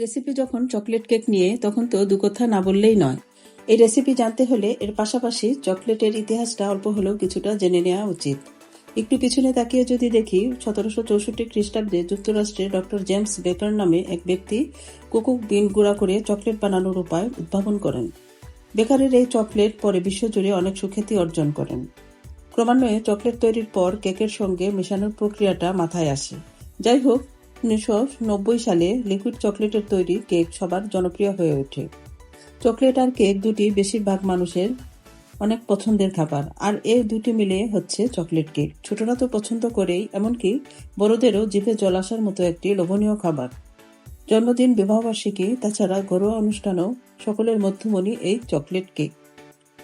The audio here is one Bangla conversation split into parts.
রেসিপি যখন চকলেট কেক নিয়ে, তখন তো দু কথা না বললেই নয়। এই রেসিপি জানতে হলে এর পাশাপাশি চকলেটের ইতিহাসটা অল্প হলেও কিছুটা জেনে নেওয়া উচিত। একটু পিছনে তাকিয়ে যদি দেখি, সতেরোশো চৌষট্টি খ্রিস্টাব্দে যুক্তরাষ্ট্রে ডক্টর জেমস বেকার নামে এক ব্যক্তি কুকুক বিন গুঁড়া করে চকলেট বানানোর উপায় উদ্ভাবন করেন। বেকারের এই চকলেট পরে বিশ্বজুড়ে অনেক সুখ্যাতি অর্জন করেন। ক্রমান্বয়ে চকলেট তৈরির পর কেকের সঙ্গে মেশানোর প্রক্রিয়াটা মাথায় আসে। যাই হোক উনিশশো নব্বই সালে লিকুইড চকলেটের তৈরি কেক সবার জনপ্রিয় হয়ে ওঠে। চকলেট আর কেক দুটি বেশিরভাগ মানুষের অনেক পছন্দের খাবার, আর এই দুটি মিলে হচ্ছে চকলেট কেক। ছোটরা তো পছন্দ করেই, এমনকি বড়দেরও জিভে জল আসার মতো একটি লোভনীয় খাবার। জন্মদিন, বিবাহবার্ষিকী, তাছাড়া ঘরোয়া অনুষ্ঠানও সকলের মধ্যমণি এই চকলেট কেক।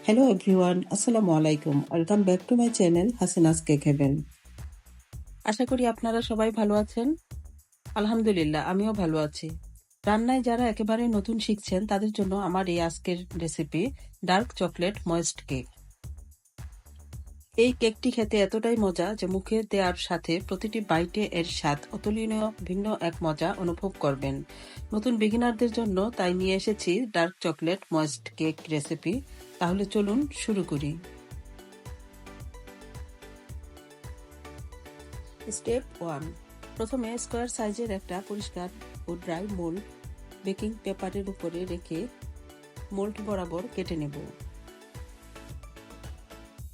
হ্যালো এভরিওয়ান, আসসালামু আলাইকুম। Welcome back to my channel Hasina's cake heaven. আশা করি আপনারা সবাই ভালো আছেন। আলহামদুলিল্লাহ, আমিও ভালো আছি। রান্নায় যারা একেবারে নতুন শিখছেন, তাদের জন্য আমার এই আজকের recipe dark chocolate moist cake এই কেকটি খেতে এতটাই মজা যে মুখে দেওয়ার সাথে প্রতিটি বাইটে এর স্বাদ অতুলনীয়, ভিন্ন এক মজা অনুভব করবেন। নতুন বিগিনারদের জন্য তাই নিয়ে এসেছি dark chocolate moist cake recipe তাহলে চলুন শুরু করি। স্টেপ ওয়ান প্রথমে স্কোয়ার সাইজের একটা পরিষ্কার ও ড্রাই মোল্ড বেকিং পেপারের উপরে রেখে মোল্ড বরাবর কেটে নেব।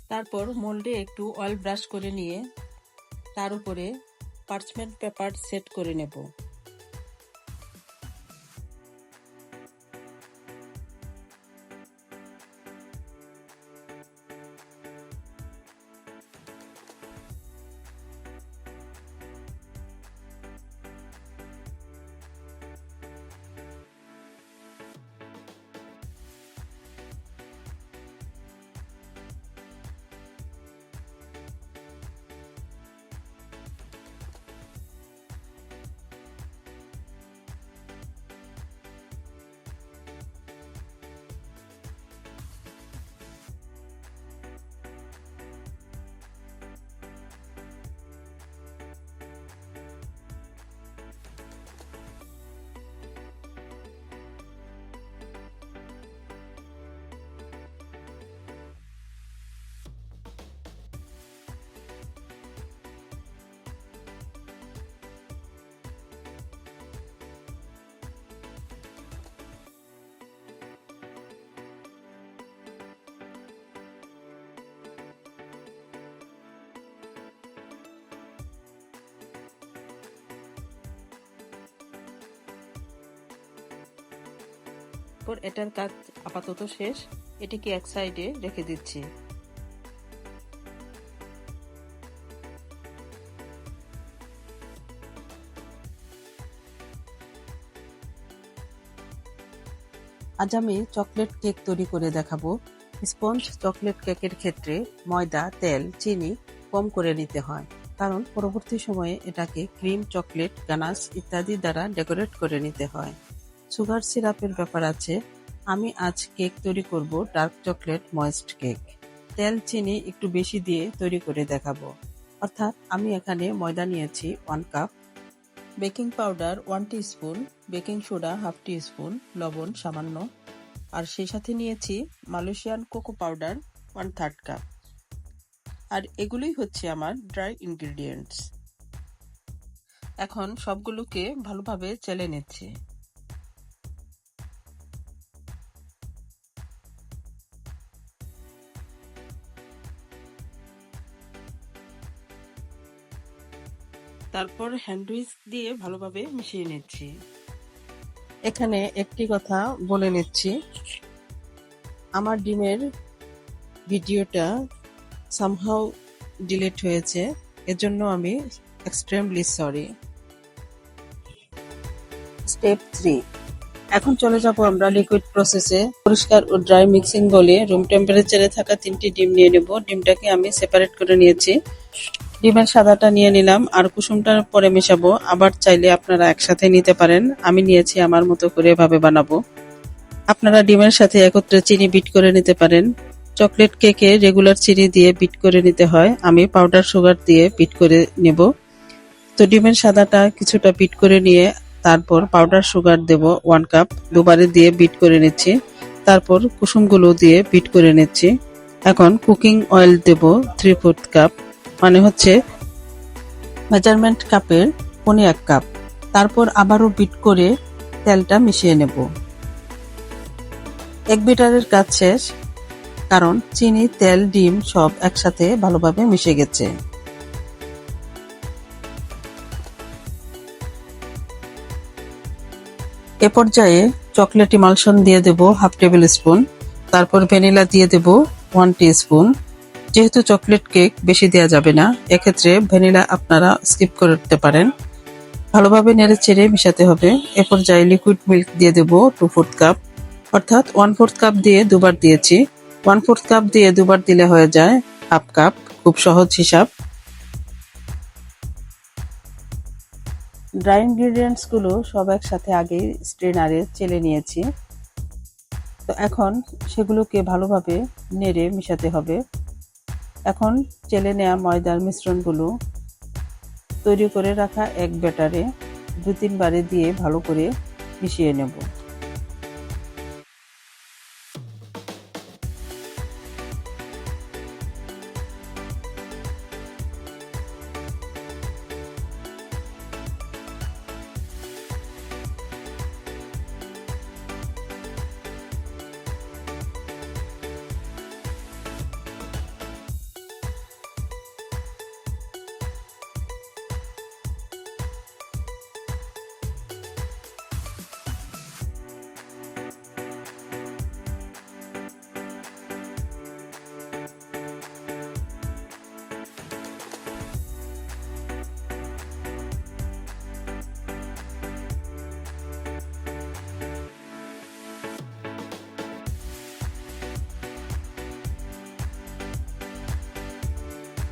তারপর মোল্ডে একটু অয়েল ব্রাশ করে নিয়ে তার উপরে পার্চমেন্ট পেপার সেট করে নেব। তারপর এটার কাজ আপাতত শেষ। এটিকে এক সাইডে রেখে দিচ্ছি। আজ আমি চকলেট কেক তৈরি করে দেখাবো। স্পঞ্জ চকলেট কেকের ক্ষেত্রে ময়দা, তেল, চিনি কম করে নিতে হয়। কারণ পরবর্তী সময়ে এটাকে ক্রিম চকলেট গানাস ইত্যাদি দ্বারা ডেকোরেট করে নিতে হয়। সুগার সিরাপের ব্যাপার আছে, আমি আজ কেক তৈরি করব ডার্ক চকলেট ময়েস্ট কেক। তেল, চিনি একটু বেশি দিয়ে তৈরি করে দেখাবো। অর্থাৎ আমি এখানে ময়দা নিয়েছি one cup baking powder one spoon baking soda half spoon লবণ সামান্য, আর সেই সাথে নিয়েছি Malaysian cocoa powder one third cup আর এগুলোই হচ্ছে আমার ড্রাই ইনগ্রিডিয়েন্টস এখন সবগুলোকে ভালোভাবে চেলে নিচ্ছি। তারপর হ্যান্ডউইচ দিয়ে ভালোভাবে মিশিয়ে নিচ্ছি। এখানে একটি কথা বলে নিচ্ছি। আমার ডিমের ভিডিওটা সামহাও ডিলিট হয়েছে। এজন্য আমি এক্সট্রিমলি সরি স্টেপ থ্রি এখন চলে যাব আমরা লিকুইড প্রসেসে পরিষ্কার ও ড্রাই মিক্সিং বলে রুম টেম্পারেচারে থাকা তিনটি ডিম নিয়ে নেব। ডিমটাকে আমি সেপারেট করে নিয়েছি। ডিমের সাদাটা নিয়ে নিলাম, আর কুসুমটার পরে মেশাবো। আবার চাইলে আপনারা একসাথে নিতে পারেন। আমি নিয়েছি আমার মতো করে এভাবে বানাবো। আপনারা ডিমের সাথে একত্রে চিনি বিট করে নিতে পারেন। চকলেট কেকে রেগুলার চিনি দিয়ে বিট করে নিতে হয়। আমি পাউডার সুগার দিয়ে বিট করে নেব। তো ডিমের সাদাটা কিছুটা বিট করে নিয়ে তারপর পাউডার সুগার দেব ওয়ান কাপ। দুবারে দিয়ে বিট করে নিচ্ছি। তারপর কুসুমগুলো দিয়ে বিট করে নিচ্ছি। এখন কুকিং অয়েল দেব থ্রি ফোর্থ কাপ। মানে হচ্ছে মেজারমেন্ট কাপের পনে এক কাপ। তারপর আবারও বিট করে তেলটা মিশিয়ে নেব। এক বিটারের কাজ শেষ, কারণ চিনি, তেল, ডিম সব একসাথে ভালোভাবে মিশে গেছে। এ পর্যায়ে চকলেট ইমালশন দিয়ে দেব হাফ টেবিল স্পুন, তারপর ভ্যানিলা দিয়ে দেব ওয়ান স্পুন যেহেতু চকলেট কেক বেশি দেওয়া যাবে না, এক্ষেত্রে ভ্যানিলা আপনারা স্কিপ করতে পারেন। ভালোভাবে নেড়ে চেড়ে মিশাতে হবে। এ পর্যায়ে লিকুইড মিল্ক দিয়ে দেব টু ফোর্থ কাপ অর্থাৎ ওয়ান ফোর্থ কাপ দিয়ে দুবার দিয়েছি। ওয়ান ফোর্থ কাপ দিয়ে দুবার দিলে হয়ে যায় হাফ কাপ খুব সহজ হিসাব। ড্রাই ইনগ্রিডিয়েন্টসগুলো সব একসাথে আগে স্ট্রেনারে চেলে নিয়েছি। তো এখন সেগুলোকে ভালোভাবে নেড়ে মিশাতে হবে। এখন চেলে নেওয়া ময়দার মিশ্রণগুলো তৈরি করে রাখা এক ব্যাটারে দু তিনবারে দিয়ে ভালো করে মিশিয়ে নেব।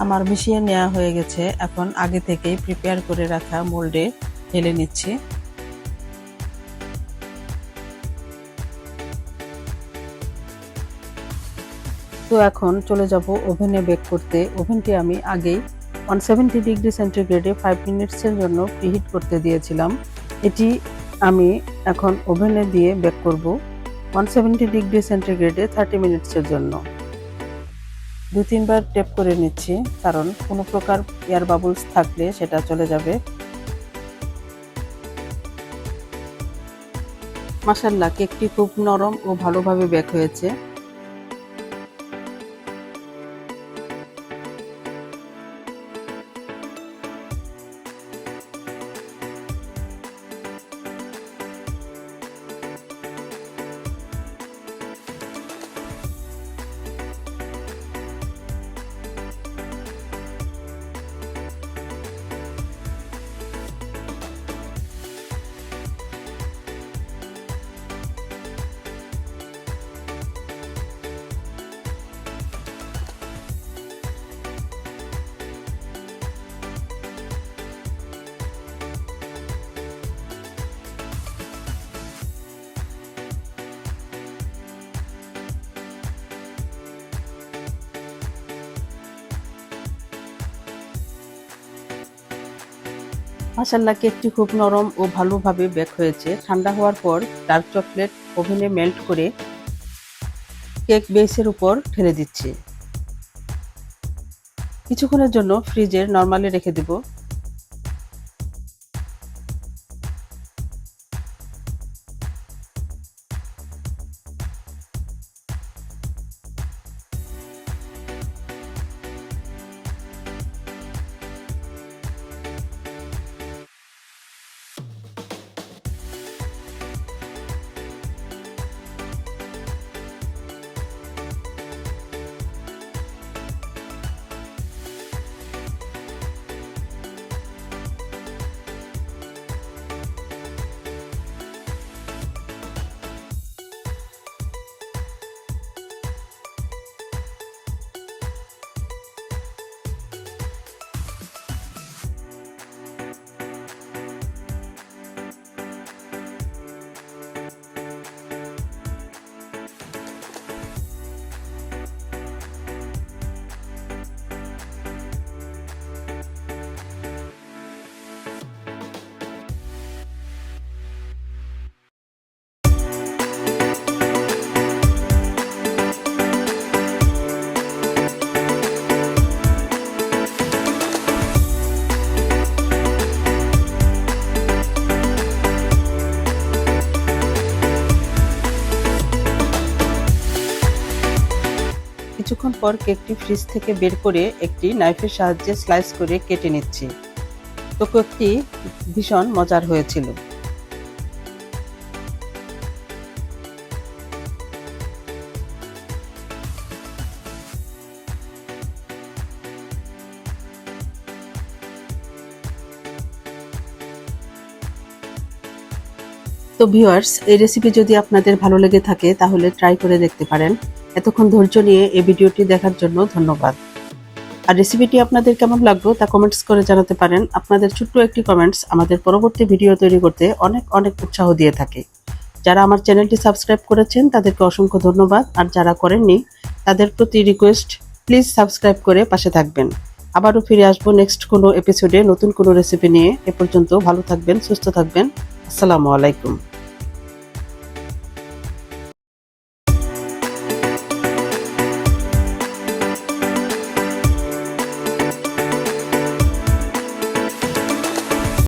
আমার মিশিয়ে নেওয়া হয়ে গেছে। এখন আগে থেকেই প্রিপেয়ার করে রাখা মোল্ডে ঢেলে নিচ্ছি। তো এখন চলে যাব ওভেনে বেক করতে। ওভেনটি আমি আগেই ওয়ান সেভেন্টি ডিগ্রি সেন্টিগ্রেডে ফাইভ মিনিটসের জন্য প্রিহিট করতে দিয়েছিলাম। এটি আমি এখন ওভেনে দিয়ে বেক করব ওয়ান সেভেন্টি ডিগ্রি সেন্টিগ্রেডে থার্টি মিনিটসের জন্য। দু তিনবার টেপ করে নিচ্ছি, কারণ কোনো প্রকার এয়ার বাবলস থাকলে সেটা চলে যাবে। মাসাল্লাহ কেকটি খুব নরম ও ভালোভাবে ব্যাক হয়েছে। মাসাল্লা কেকটি খুব নরম ও ভালোভাবে বেক হয়েছে। ঠান্ডা হওয়ার পর ডার্ক চকলেট ওভেনে মেল্ট করে কেক বেসের উপর ঠেলে দিচ্ছি। কিছুক্ষণের জন্য ফ্রিজের নর্মালে রেখে দেব। পর কেকটি ফ্রিজ থেকে বের করে একটি নাইফের সাহায্যে স্লাইস করে কেটে নিচ্ছি। তো কেকটি ভীষণ মজার হয়েছিল। তো ভিউয়ার্স এই রেসিপি যদি আপনাদের ভালো লেগে থাকে, তাহলে ট্রাই করে দেখতে পারেন। এতক্ষণ ধৈর্য নিয়ে এই ভিডিওটি দেখার জন্য ধন্যবাদ। আর রেসিপিটি আপনাদের কেমন লাগল তা কমেন্টস করে জানাতে পারেন। আপনাদের ছোট্ট একটি কমেন্টস আমাদের পরবর্তী ভিডিও তৈরি করতে অনেক অনেক উৎসাহ দিয়ে থাকে। যারা আমার চ্যানেলটি সাবস্ক্রাইব করেছেন, তাদেরকে অসংখ্য ধন্যবাদ। আর যারা করেননি, তাদের প্রতি রিকোয়েস্ট প্লিজ সাবস্ক্রাইব করে পাশে থাকবেন। আবারও ফিরে আসব নেক্সট কোনো এপিসোডে নতুন কোনো রেসিপি নিয়ে। এ পর্যন্ত ভালো থাকবেন, সুস্থ থাকবেন। আসসালামু আলাইকুম।